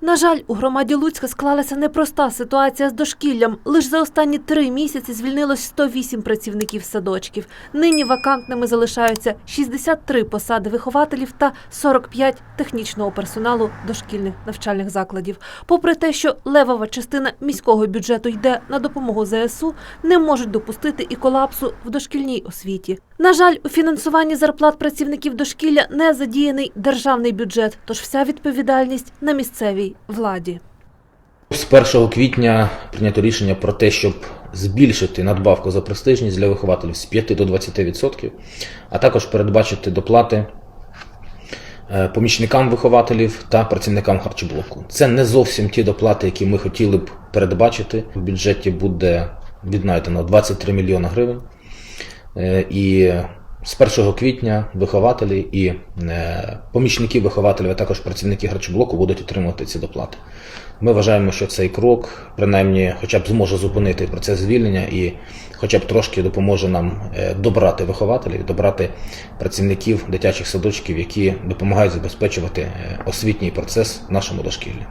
На жаль, у громаді Луцька склалася непроста ситуація з дошкіллям. Лиш за останні три місяці звільнилось 108 працівників садочків. Нині вакантними залишаються 63 посади вихователів та 45 технічного персоналу дошкільних навчальних закладів. Попри те, що левова частина міського бюджету йде на допомогу ЗСУ, не можуть допустити і колапсу в дошкільній освіті. На жаль, у фінансуванні зарплат працівників дошкілля не задіяний державний бюджет, тож вся відповідальність на місцевій владі. З 1 квітня прийнято рішення про те, щоб збільшити надбавку за престижність для вихователів з 5 до 20%, а також передбачити доплати е, помічникам вихователів та працівникам харчоблоку. Це не зовсім ті доплати, які ми хотіли б передбачити. В бюджеті буде віднайдено 23 мільйони гривень. Е, І з 1 квітня вихователі і е, помічники вихователів, а також працівники харчоблоку будуть отримувати ці доплати. Ми вважаємо, що цей крок, принаймні, хоча б зможе зупинити процес звільнення і хоча б трошки допоможе нам е, добрати вихователів, добрати працівників дитячих садочків, які допомагають забезпечувати освітній процес нашому дошкіллі.